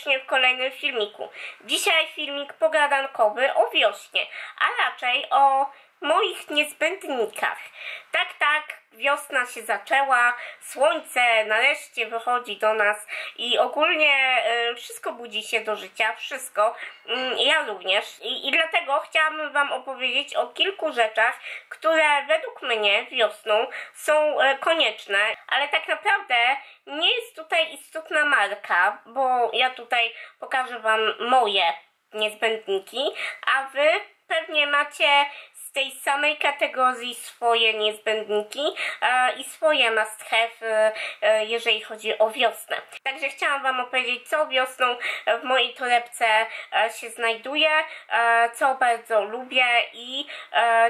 serdecznie w kolejnym filmiku. Dzisiaj filmik pogadankowy o wiośnie, a raczej o moich niezbędnikach. Tak, tak, wiosna się zaczęła, słońce nareszcie wychodzi do nas i ogólnie y, wszystko budzi się do życia, wszystko, mm, ja również. I, I dlatego chciałabym Wam opowiedzieć o kilku rzeczach, które według mnie wiosną są e, konieczne, ale tak naprawdę nie jest tutaj istotna marka, bo ja tutaj pokażę Wam moje niezbędniki, a Wy pewnie macie tej samej kategorii swoje niezbędniki e, i swoje must have, e, e, jeżeli chodzi o wiosnę. Także chciałam Wam opowiedzieć, co wiosną w mojej torebce się znajduje, co bardzo lubię i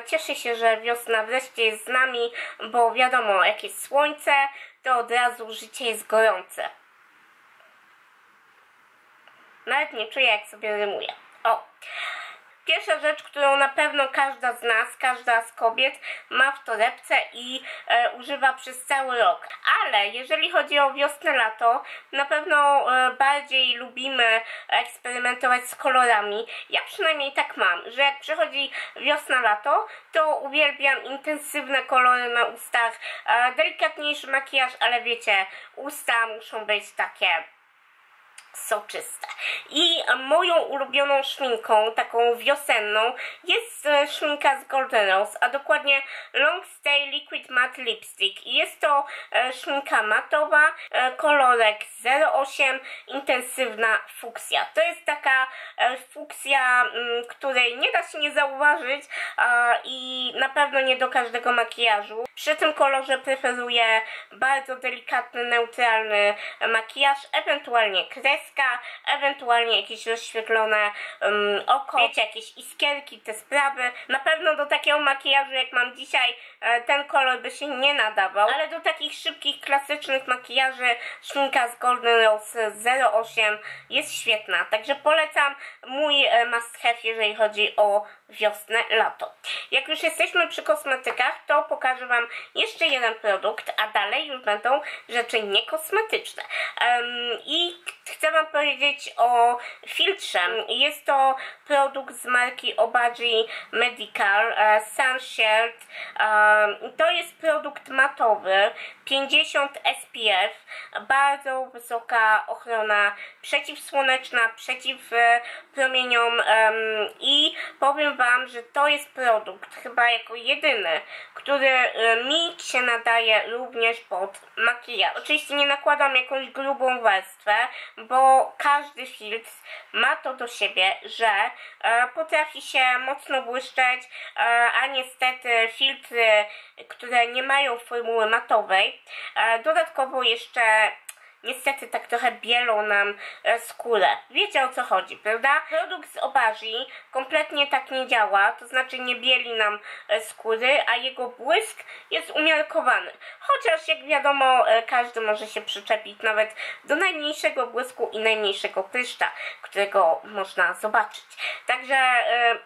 cieszę się, że wiosna wreszcie jest z nami, bo wiadomo, jak jest słońce, to od razu życie jest gorące. Nawet nie czuję, jak sobie rymuję. O! Pierwsza rzecz, którą na pewno każda z nas, każda z kobiet ma w torebce i e, używa przez cały rok. Ale jeżeli chodzi o wiosnę, lato, na pewno e, bardziej lubimy eksperymentować z kolorami. Ja przynajmniej tak mam, że jak przychodzi wiosna, lato, to uwielbiam intensywne kolory na ustach, e, delikatniejszy makijaż, ale wiecie, usta muszą być takie soczyste. I moją ulubioną szminką, taką wiosenną, jest e, szminka z Golden Rose, a dokładnie Long Stay Liquid Matte Lipstick. Jest to e, szminka matowa, e, kolorek 08, intensywna fuksja. To jest taka fuksja, mm, której nie da się nie zauważyć i na pewno nie do każdego makijażu. Przy tym kolorze preferuję bardzo delikatny, neutralny makijaż, ewentualnie kreska, ewentualnie jakieś rozświetlone um, oko, wiecie, jakieś iskierki, te sprawy. Na pewno do takiego makijażu, jak mam dzisiaj, e, ten kolor by się nie nadawał, ale do takich szybkich, klasycznych makijaży szminka z Golden Rose 08 jest świetna. Także polecam mój e, must have, jeżeli chodzi o wiosnę, lato. Jak już jesteśmy przy kosmetykach, to pokażę Wam jeszcze jeden produkt, a dalej już będą rzeczy niekosmetyczne. Um, I chcę Wam powiedzieć o filtrze. Jest to produkt z marki Obagi Medical e, Sunshield. E, to jest produkt matowy, 50 SPF, bardzo wysoka ochrona przeciwsłoneczna, przeciw promieniom i powiem Wam, że to jest produkt chyba jako jedyny, który mi się nadaje również pod makijaż. Oczywiście nie nakładam jakąś grubą warstwę, bo każdy filtr ma to do siebie, że e, potrafi się mocno błyszczeć, e, a niestety filtry, które nie mają formuły matowej, e, dodatkowo jeszcze niestety tak trochę bielą nam e, skórę. Wiecie o co chodzi, prawda? Produkt z Obagi kompletnie tak nie działa, to znaczy nie bieli nam e, skóry, a jego błysk jest umiarkowany. Chociaż jak wiadomo, e, każdy może się przyczepić nawet do najmniejszego błysku i najmniejszego pryszcza, którego można zobaczyć. Także,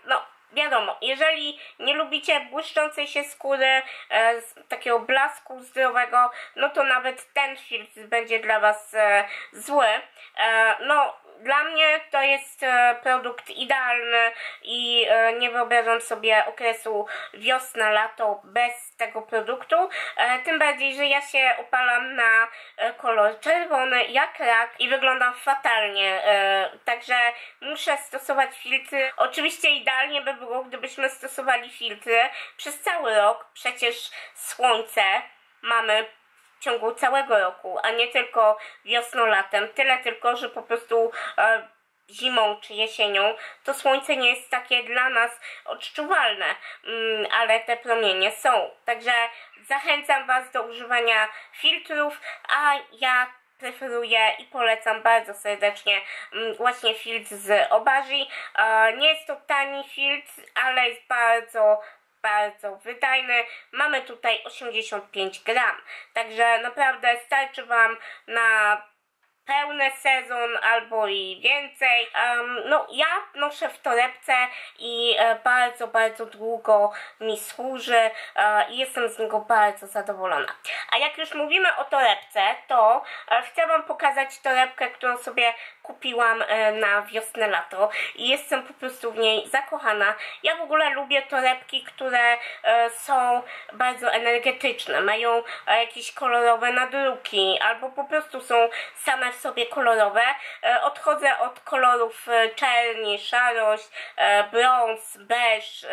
no, wiadomo, jeżeli nie lubicie błyszczącej się skóry, e, takiego blasku zdrowego, no to nawet ten filtr będzie dla Was e, zły. E, no, dla mnie to jest e, produkt idealny i e, nie wyobrażam sobie okresu wiosna-lato bez tego produktu. E, tym bardziej, że ja się opalam na kolor czerwony jak rak i wyglądam fatalnie. Także muszę stosować filtry. Oczywiście idealnie by było, gdybyśmy stosowali filtry przez cały rok. Przecież słońce mamy w ciągu całego roku, a nie tylko wiosną, latem. Tyle tylko, że po prostu e, zimą czy jesienią to słońce nie jest takie dla nas odczuwalne, mm, ale te promienie są. Także zachęcam Was do używania filtrów, a ja preferuję i polecam bardzo serdecznie mm, właśnie filtr z Obagi. E, nie jest to tani filtr, ale jest bardzo bardzo wydajny. Mamy tutaj 85 gram, także naprawdę starczy Wam na pełny sezon albo i więcej. Um, no ja noszę w torebce i e, bardzo, bardzo długo mi służy e, i jestem z niego bardzo zadowolona. A jak już mówimy o torebce, to e, chcę Wam pokazać torebkę, którą sobie kupiłam e, na wiosnę, lato i jestem po prostu w niej zakochana. Ja w ogóle lubię torebki, które e, są bardzo energetyczne, mają e, jakieś kolorowe nadruki albo po prostu są same w sobie kolorowe. Odchodzę od kolorów czerni, szarość, brąz, beż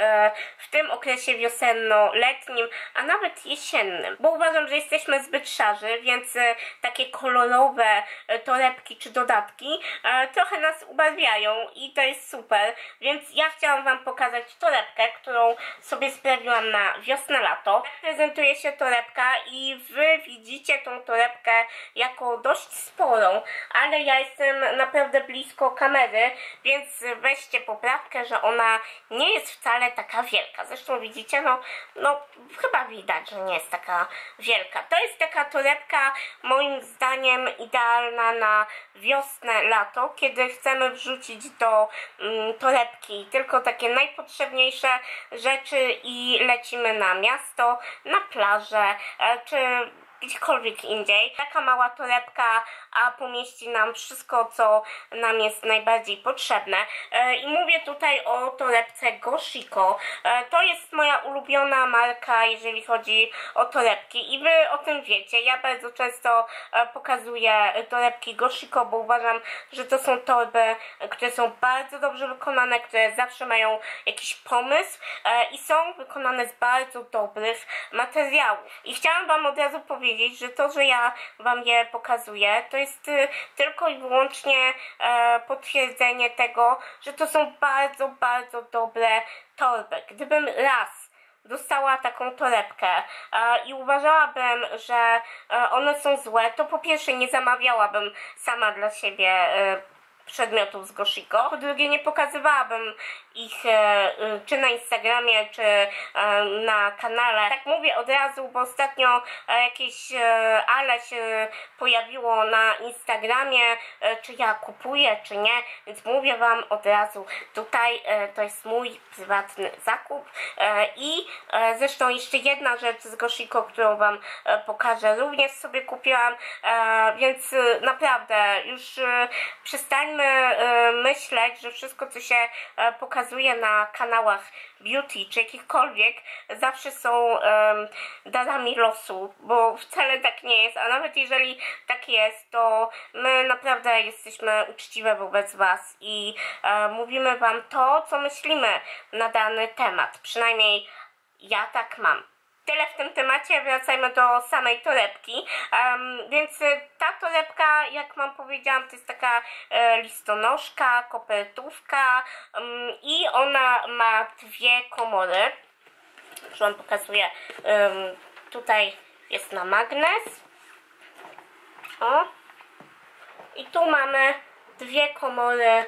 w tym okresie wiosenno-letnim, a nawet jesiennym, bo uważam, że jesteśmy zbyt szarzy, więc takie kolorowe torebki czy dodatki trochę nas ubarwiają i to jest super, więc ja chciałam Wam pokazać torebkę, którą sobie sprawiłam na wiosnę-lato. Prezentuje się torebka i Wy widzicie tą torebkę jako dość sporą, ale ja jestem naprawdę blisko kamery, więc weźcie poprawkę, że ona nie jest wcale taka wielka. Zresztą widzicie, no, no chyba widać, że nie jest taka wielka. To jest taka torebka moim zdaniem idealna na wiosnę, lato, kiedy chcemy wrzucić do mm, torebki tylko takie najpotrzebniejsze rzeczy i lecimy na miasto, na plażę, e, czy gdziekolwiek indziej. Taka mała torebka, a pomieści nam wszystko, co nam jest najbardziej potrzebne. E, I mówię tutaj o torebce Goshiko. E, To jest moja ulubiona marka, jeżeli chodzi o torebki i wy o tym wiecie. Ja bardzo często e, pokazuję torebki Goshiko, bo uważam, że to są torby, które są bardzo dobrze wykonane, które zawsze mają jakiś pomysł i są wykonane z bardzo dobrych materiałów. I chciałam wam od razu powiedzieć, że to, że ja wam je pokazuję, to jest y, tylko i wyłącznie e, potwierdzenie tego, że to są bardzo, bardzo dobre torby. Gdybym raz dostała taką torebkę e, i uważałabym, że e, one są złe, to po pierwsze nie zamawiałabym sama dla siebie przedmiotów z Goshiko. Po drugie, nie pokazywałabym ich e, e, czy na Instagramie, czy e, na kanale. Tak mówię od razu, bo ostatnio jakieś ale się pojawiło na Instagramie, czy ja kupuję, czy nie, więc mówię Wam od razu, tutaj to jest mój prywatny zakup i zresztą jeszcze jedna rzecz z Goshiko, którą Wam pokażę, również sobie kupiłam, więc naprawdę już przestańmy myśleć, że wszystko co się e, pokazuje na kanałach beauty czy jakichkolwiek zawsze są em, darami losu, bo wcale tak nie jest, a nawet jeżeli tak jest, to my naprawdę jesteśmy uczciwe wobec Was i mówimy Wam to, co myślimy na dany temat. Przynajmniej ja tak mam. Tyle w tym temacie, wracajmy do samej torebki. Em, więc torebka, jak Wam powiedziałam, to jest taka e, listonoszka, kopertówka em, i ona ma dwie komory. Już Wam pokazuję. Tutaj jest na magnes. O. I tu mamy dwie komory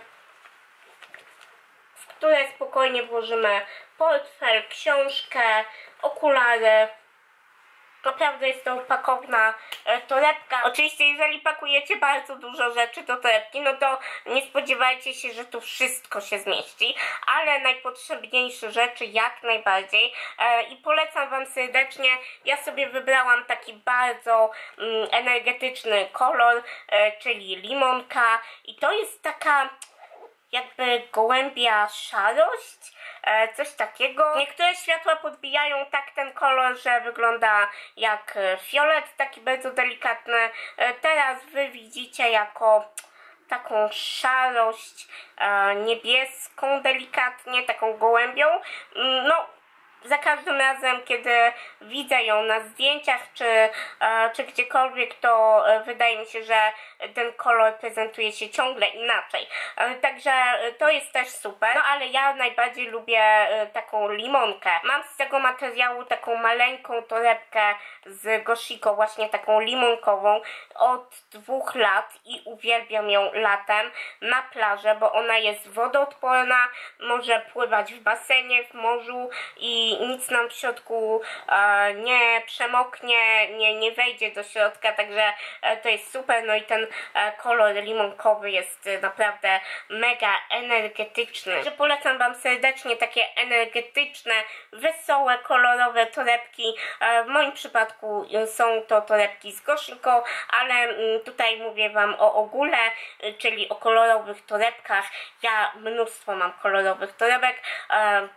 w które spokojnie włożymy portfel, książkę, okulary. Naprawdę jest to pakowna e, torebka. Oczywiście, jeżeli pakujecie bardzo dużo rzeczy do torebki, no to nie spodziewajcie się, że tu wszystko się zmieści, ale najpotrzebniejsze rzeczy jak najbardziej. E, I polecam Wam serdecznie. Ja sobie wybrałam taki bardzo mm, energetyczny kolor, e, czyli limonka. I to jest taka jakby gołębia szarość, coś takiego. Niektóre światła podbijają tak ten kolor, że wygląda jak e, fiolet, taki bardzo delikatny. E, Teraz wy widzicie jako taką szarość e, niebieską delikatnie, taką gołębią. Mm, No, za każdym razem, kiedy widzę ją na zdjęciach czy, e, czy gdziekolwiek, to e, wydaje mi się, że ten kolor prezentuje się ciągle inaczej. E, Także to jest też super. No ale ja najbardziej lubię taką limonkę. Mam z tego materiału taką maleńką torebkę z Goshiko, właśnie taką limonkową od dwóch lat i uwielbiam ją latem na plażę, bo ona jest wodoodporna, może pływać w basenie, w morzu i i nic nam w środku e, nie przemoknie, nie, nie wejdzie do środka, także e, to jest super. No i ten e, kolor limonkowy jest naprawdę mega energetyczny. Także polecam Wam serdecznie takie energetyczne, wesołe, kolorowe torebki. W moim przypadku są to torebki z Goshiko, ale mm, tutaj mówię Wam o ogóle, czyli o kolorowych torebkach. Ja mnóstwo mam kolorowych torebek,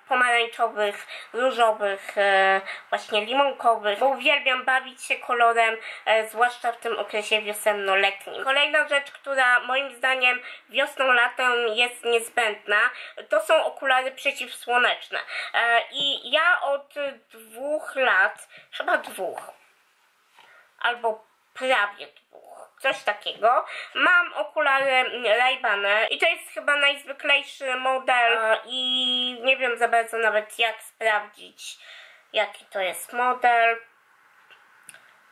pomarańczowych, różowych, e, właśnie limonkowych, bo uwielbiam bawić się kolorem, e, zwłaszcza w tym okresie wiosenno-letnim. Kolejna rzecz, która moim zdaniem wiosną, latem jest niezbędna, to są okulary przeciwsłoneczne. E, I ja od dwóch lat, chyba dwóch, albo prawie dwóch, coś takiego. Mam okulary Ray-Bany i to jest chyba najzwyklejszy model i nie wiem za bardzo nawet jak sprawdzić jaki to jest model,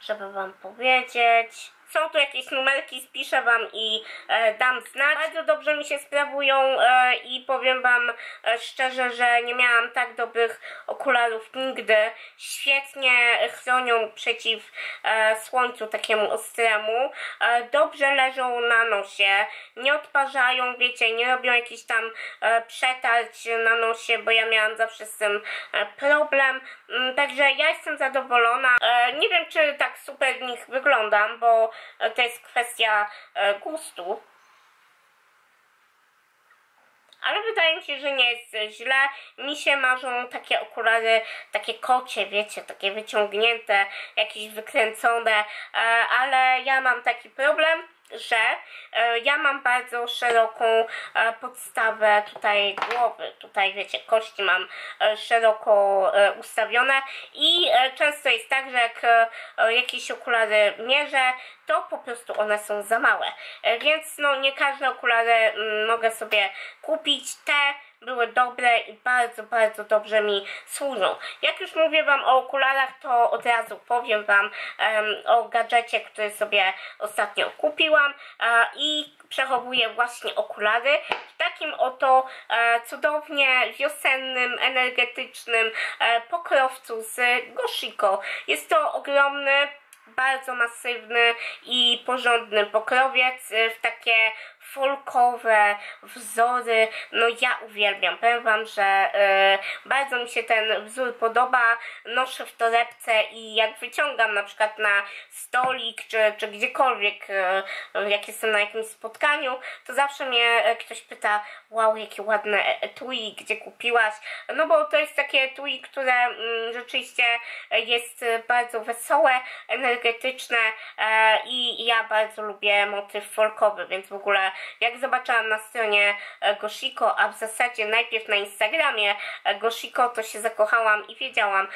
żeby wam powiedzieć. Są tu jakieś numerki, spiszę wam i e, dam znać. Bardzo dobrze mi się sprawują e, i powiem wam e, szczerze, że nie miałam tak dobrych okularów nigdy. Świetnie chronią przeciw e, słońcu takiemu ostremu. E, dobrze leżą na nosie, nie odparzają, wiecie, nie robią jakichś tam e, przetarć na nosie, bo ja miałam zawsze z tym e, problem. Mm, Także ja jestem zadowolona. E, Nie wiem, czy tak super w nich wyglądam, bo to jest kwestia e, gustu. Ale wydaje mi się, że nie jest źle. Mi się marzą takie okulary, takie kocie, wiecie, takie wyciągnięte, jakieś wykręcone, e, ale ja mam taki problem, że e, ja mam bardzo szeroką e, podstawę tutaj głowy. Tutaj wiecie, kości mam e, szeroko ustawione i często jest tak, że jak jakieś okulary mierzę, to po prostu one są za małe. Więc no nie każde okulary mm, mogę sobie kupić. Te były dobre i bardzo, bardzo dobrze mi służą. Jak już mówię Wam o okularach, to od razu powiem Wam em, o gadżecie, który sobie ostatnio kupiłam e, i przechowuję właśnie okulary w takim oto e, cudownie wiosennym, energetycznym e, pokrowcu z Goshiko. Jest to ogromny bardzo masywny i porządny pokrowiec y, w takie folkowe wzory. No ja uwielbiam. Powiem Wam, że y, bardzo mi się ten wzór podoba. Noszę w torebce i jak wyciągam na przykład na stolik czy, czy gdziekolwiek, y, jak jestem na jakimś spotkaniu, to zawsze mnie y, ktoś pyta, wow, jakie ładne etui, gdzie kupiłaś? No bo to jest takie etui, które mm, rzeczywiście jest bardzo wesołe, energetyczne e, i ja bardzo lubię motyw folkowy, więc w ogóle jak zobaczyłam na stronie e, Goshiko, a w zasadzie najpierw na Instagramie e, Goshiko, to się zakochałam i wiedziałam,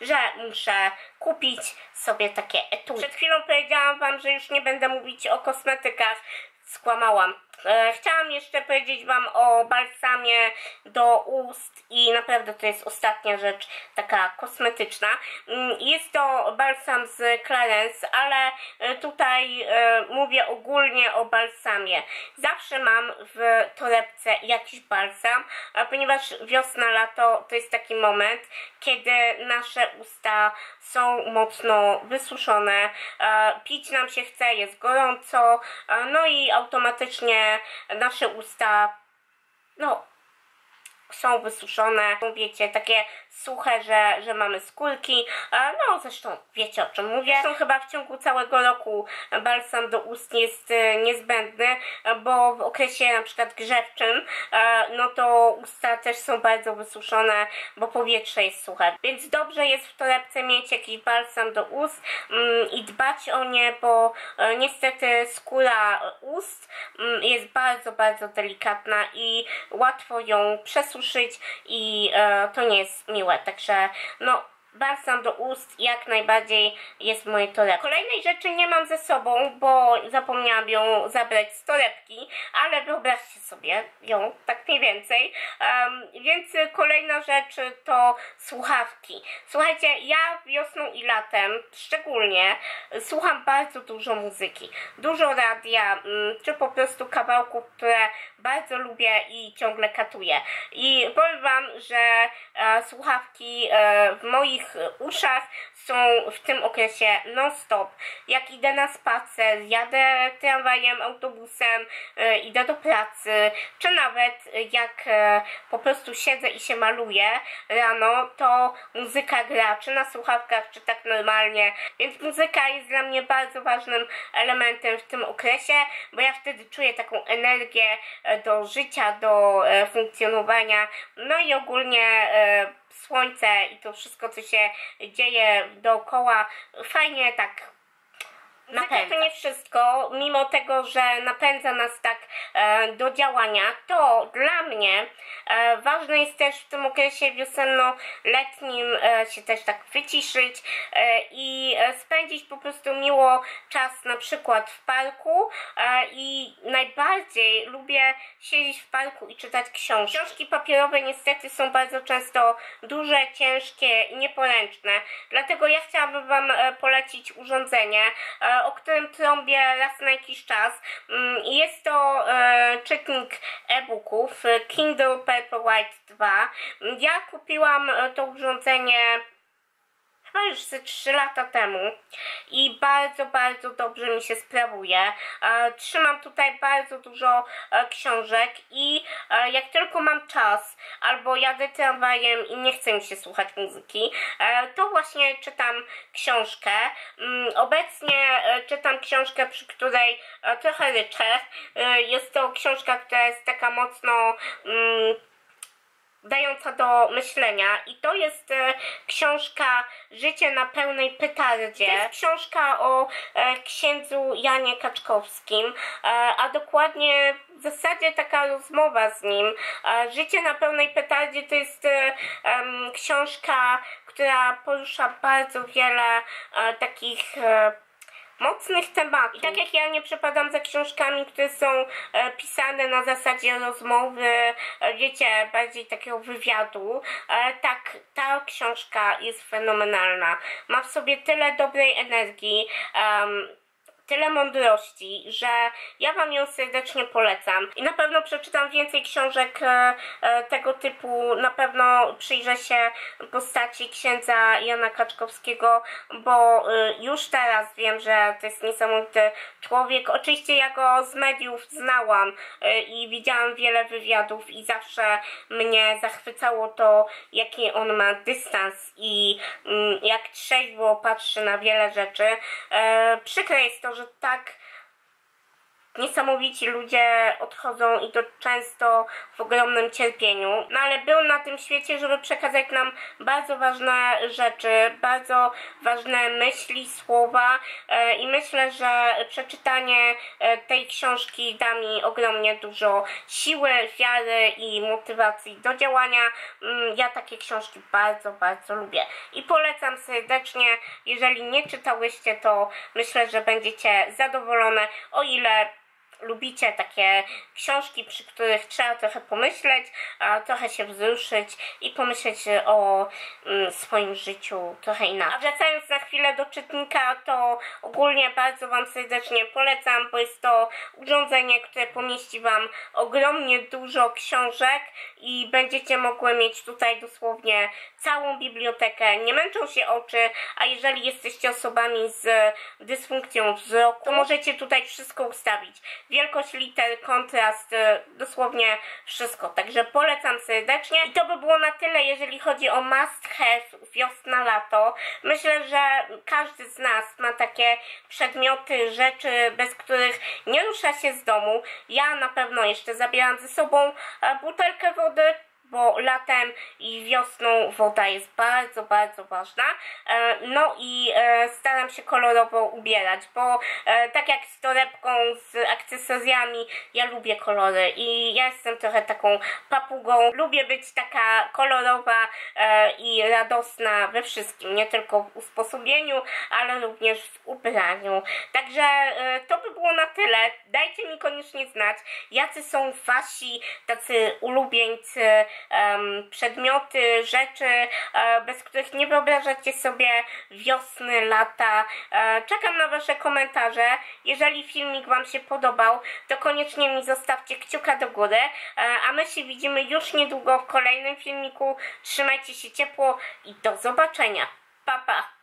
że muszę kupić sobie takie etui. Przed chwilą powiedziałam Wam, że już nie będę mówić o kosmetykach, skłamałam. E, chciałam jeszcze powiedzieć Wam o balsamie do ust i naprawdę to jest ostatnia rzecz taka kosmetyczna. Mm, Jest to balsam z Clarence, ale e, tutaj e, mówię ogólnie o balsamie. Zawsze mam w torebce jakiś balsam, ponieważ wiosna, lato to jest taki moment, kiedy nasze usta są mocno wysuszone, pić nam się chce, jest gorąco, no i automatycznie nasze usta, no, są wysuszone, wiecie, takie suche, że, że mamy skórki, no zresztą wiecie o czym mówię. Zresztą chyba w ciągu całego roku balsam do ust jest e, niezbędny, bo w okresie na przykład grzewczym, no to usta też są bardzo wysuszone, bo powietrze jest suche. Więc dobrze jest w torebce mieć jakiś balsam do ust mm, i dbać o nie, bo e, niestety skóra ust mm, jest bardzo, bardzo delikatna i łatwo ją przesuszyć i e, to nie jest miłe. Także no balsam do ust jak najbardziej jest w mojej torebce. Kolejnej rzeczy nie mam ze sobą, bo zapomniałam ją zabrać z torebki, ale wyobraźcie sobie ją tak mniej więcej. Um, więc kolejna rzecz to słuchawki. Słuchajcie, ja wiosną i latem szczególnie słucham bardzo dużo muzyki. Dużo radia, mm, czy po prostu kawałków, które bardzo lubię i ciągle katuję. I powiem Wam, że e, słuchawki e, w moich uszach są w tym okresie non-stop. Jak idę na spacer, jadę tramwajem, autobusem, e, idę do pracy, czy nawet jak e, po prostu siedzę i się maluję rano, to muzyka gra, czy na słuchawkach, czy tak normalnie. Więc muzyka jest dla mnie bardzo ważnym elementem w tym okresie, bo ja wtedy czuję taką energię e, do życia, do e, funkcjonowania, no i ogólnie słońce i to wszystko, co się dzieje dookoła, fajnie tak Napędza. To nie wszystko, mimo tego, że napędza nas tak e, do działania, to dla mnie e, ważne jest też w tym okresie wiosenno-letnim e, się też tak wyciszyć e, i e, spędzić po prostu miło czas na przykład w parku e, i najbardziej lubię siedzieć w parku i czytać książki. Książki papierowe niestety są bardzo często duże, ciężkie i nieporęczne, dlatego ja chciałabym Wam e, polecić urządzenie, e, o którym trąbię raz na jakiś czas. Mm, jest to e, czytnik e-booków Kindle Paperwhite 2. Ja kupiłam e, to urządzenie chyba już ze 3 lata temu i bardzo, bardzo dobrze mi się sprawuje. E, trzymam tutaj bardzo dużo e, książek i e, jak tylko mam czas albo jadę tramwajem i nie chce mi się słuchać muzyki, to właśnie czytam książkę. Mm, obecnie czytam książkę, przy której trochę ryczę. Jest to książka, która jest taka mocno dająca do myślenia i to jest e, książka Życie na pełnej petardzie. To jest książka o e, księdzu Janie Kaczkowskim, e, a dokładnie w zasadzie taka rozmowa z nim. E, Życie na pełnej petardzie to jest e, książka, która porusza bardzo wiele e, takich e, mocnych tematów. I tak jak ja nie przepadam za książkami, które są e, pisane na zasadzie rozmowy, e, wiecie, bardziej takiego wywiadu, e, tak ta książka jest fenomenalna. Ma w sobie tyle dobrej energii. Tyle mądrości, że ja Wam ją serdecznie polecam. I na pewno przeczytam więcej książek e, e, tego typu. Na pewno przyjrzę się postaci księdza Jana Kaczkowskiego, bo e, już teraz wiem, że to jest niesamowity człowiek. Oczywiście ja go z mediów znałam i widziałam wiele wywiadów i zawsze mnie zachwycało to, jaki on ma dystans i mm, jak trzeźwo patrzy na wiele rzeczy. Przykre jest to, że tak niesamowici ludzie odchodzą i to często w ogromnym cierpieniu. No ale był na tym świecie, żeby przekazać nam bardzo ważne rzeczy, bardzo ważne myśli, słowa e, i myślę, że przeczytanie e, tej książki da mi ogromnie dużo siły, wiary i motywacji do działania. Mm, Ja takie książki bardzo, bardzo lubię i polecam serdecznie. Jeżeli nie czytałyście, to myślę, że będziecie zadowolone, o ile lubicie takie książki, przy których trzeba trochę pomyśleć, a trochę się wzruszyć i pomyśleć o mm, swoim życiu trochę inaczej. A wracając na chwilę do czytnika, to ogólnie bardzo Wam serdecznie polecam, bo jest to urządzenie, które pomieści Wam ogromnie dużo książek i będziecie mogły mieć tutaj dosłownie całą bibliotekę. Nie męczą się oczy, a jeżeli jesteście osobami z dysfunkcją wzroku, to możecie tutaj wszystko ustawić wielkość liter, kontrast, e, dosłownie wszystko. Także polecam serdecznie. I to by było na tyle, jeżeli chodzi o must have wiosna, lato. Myślę, że każdy z nas ma takie przedmioty, rzeczy, bez których nie rusza się z domu. Ja na pewno jeszcze zabieram ze sobą e, butelkę wody, bo latem i wiosną woda jest bardzo, bardzo ważna. E, No i e, staram się kolorowo ubierać, bo e, tak jak z torebką, z akcesoriami, ja lubię kolory i ja jestem trochę taką papugą. Lubię być taka kolorowa i radosna we wszystkim, nie tylko w usposobieniu, ale również w ubraniu. Także to by było na tyle. Dajcie mi koniecznie znać, jacy są wasi tacy ulubieńcy, przedmioty, rzeczy, e, bez których nie wyobrażacie sobie wiosny, lata. E, czekam na wasze komentarze. Jeżeli filmik wam się podobał, to koniecznie mi zostawcie kciuka do góry, e, a my się widzimy już niedługo w kolejnym filmiku. Trzymajcie się ciepło i do zobaczenia. Pa, pa!